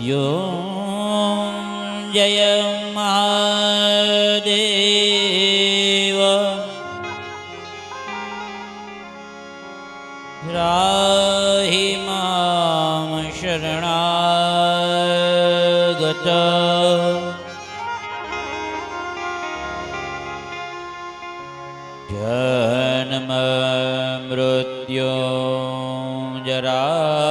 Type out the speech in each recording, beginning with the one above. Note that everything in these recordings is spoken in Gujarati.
यो जय महादेव। राहि मां शरणागत। माशरणागत जनमृत्यो जरा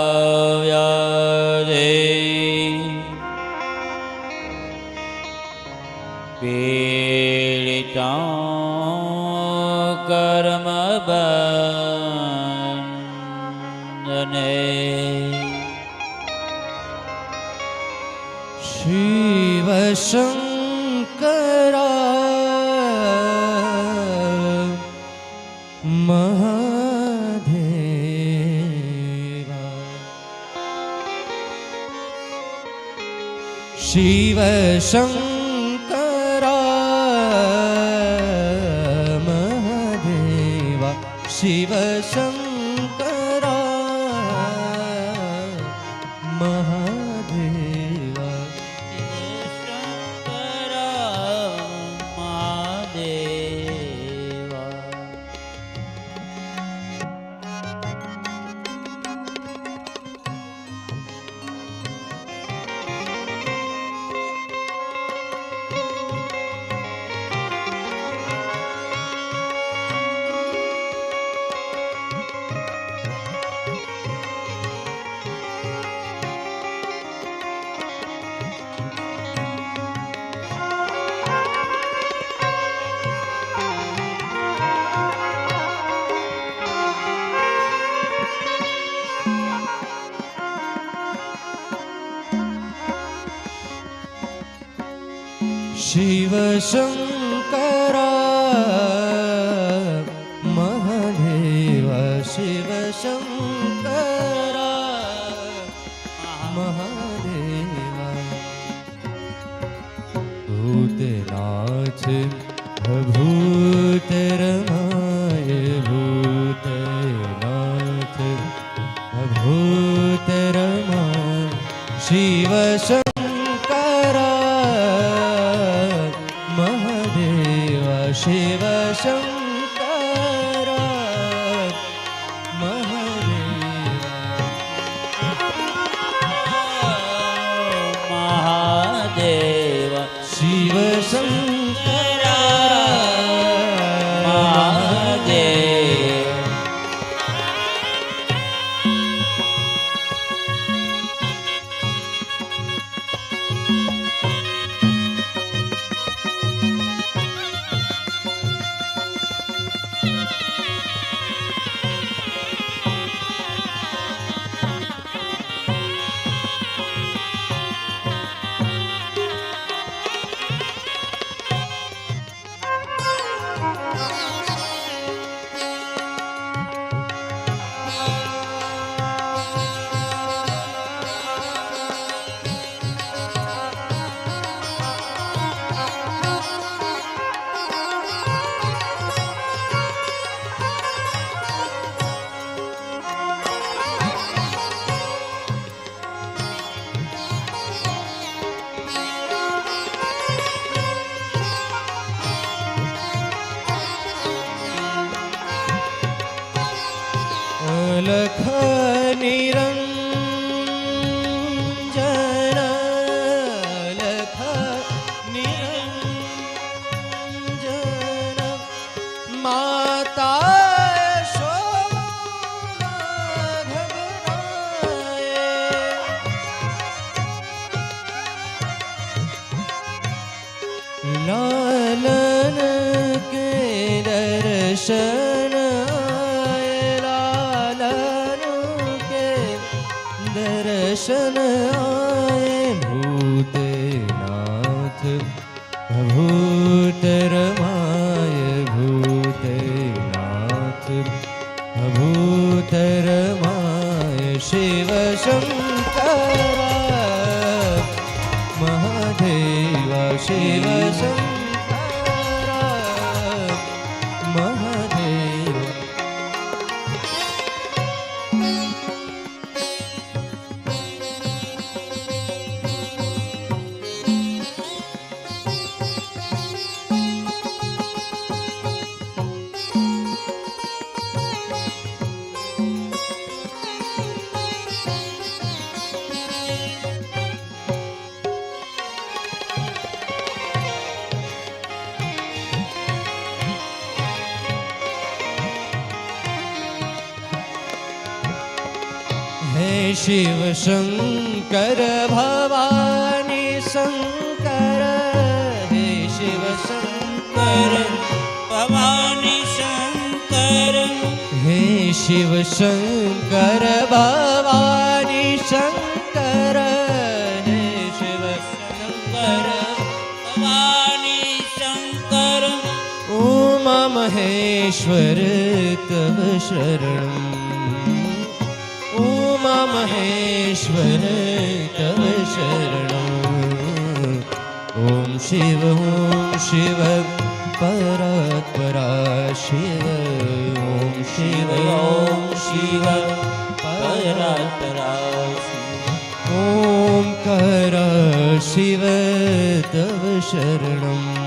શિવ શંકરા મહાદેવા શિવ શંકરા शिवशङ्कर महादेवा शिवशङ्कर भूतनाथ મહાદેવ શિવ દર્શન આए, ભૂતનાથ ભૂતરમાય ભૂતનાથ ભૂતરમાય શિવ શંકરા મહાદેવા શિવ શંકરા શિવ શંકર ભવાની શંકર, હે શિવ શંકર ભવાની શંકર. હે શિવ શંકર ભવાની શંકર, હે શિવ શંકર ભવાની શંકર. ઉમા મહેશ્વર, તવ શરણમ ઉમા મહેશ્વર, તવ શરણ ઓમ શિવ ઓમ શિવ પરાત્પરા શિવ ઓમ શિવ ઓમ શિવ પરાત્પરા ઓમ કર શિવ, તવ શરણમ.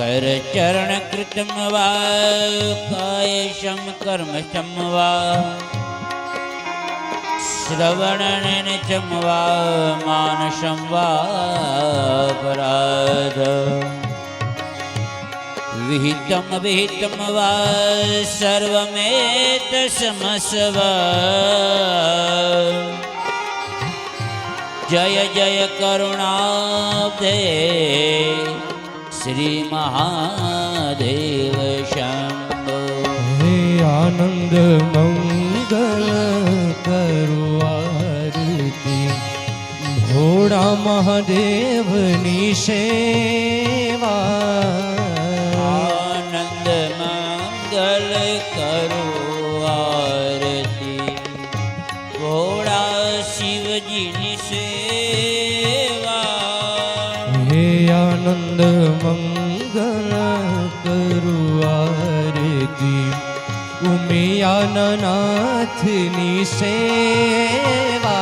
કરચરણ કૃતમ વા કાયશમ કર્મશમ વા શ્રવણન ચમ વા માનસમ વા પરાધ વિહિતમ વિહિતમ વા સર્વમેત સમસ્વ જય જય કરુણાબ્ધે શ્રી મહાદેવ શંભો હે આનંદ મંગલ કરુઆરતી ભોળા મહાદેવની સેવા આનંદ મંગલ કરુઆરતી ઉમિયાનાથની સેવા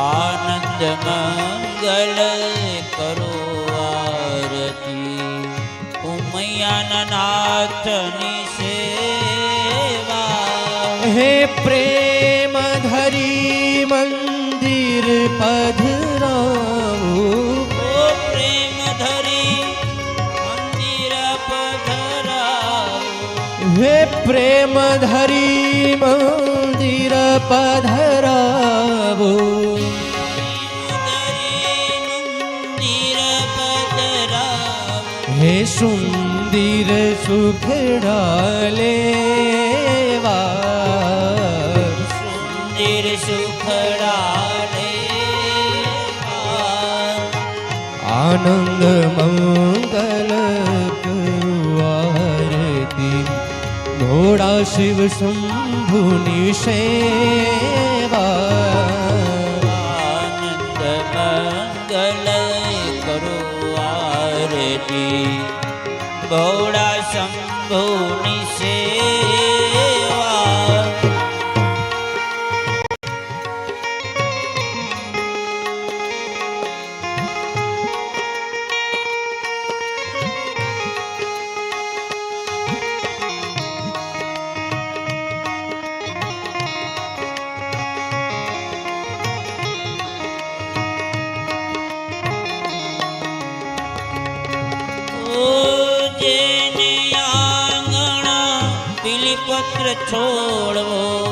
આનંદ મંગલ કરુઆરતી આરતી ઉમૈયાના નાથની સેવા હે પ્રેમ ધરી મંદિર પધરાવું પ્રેમ ધરી મંદિર પધરાવું. હે સુંદર સુખડા લેવા સુંદર સુખડાલે આનંદ મંગલ ઘોડા શિવ શંભુની સેવા આનંદ મંગલ કરો આરતી ભોળા શંભુની છોડવો.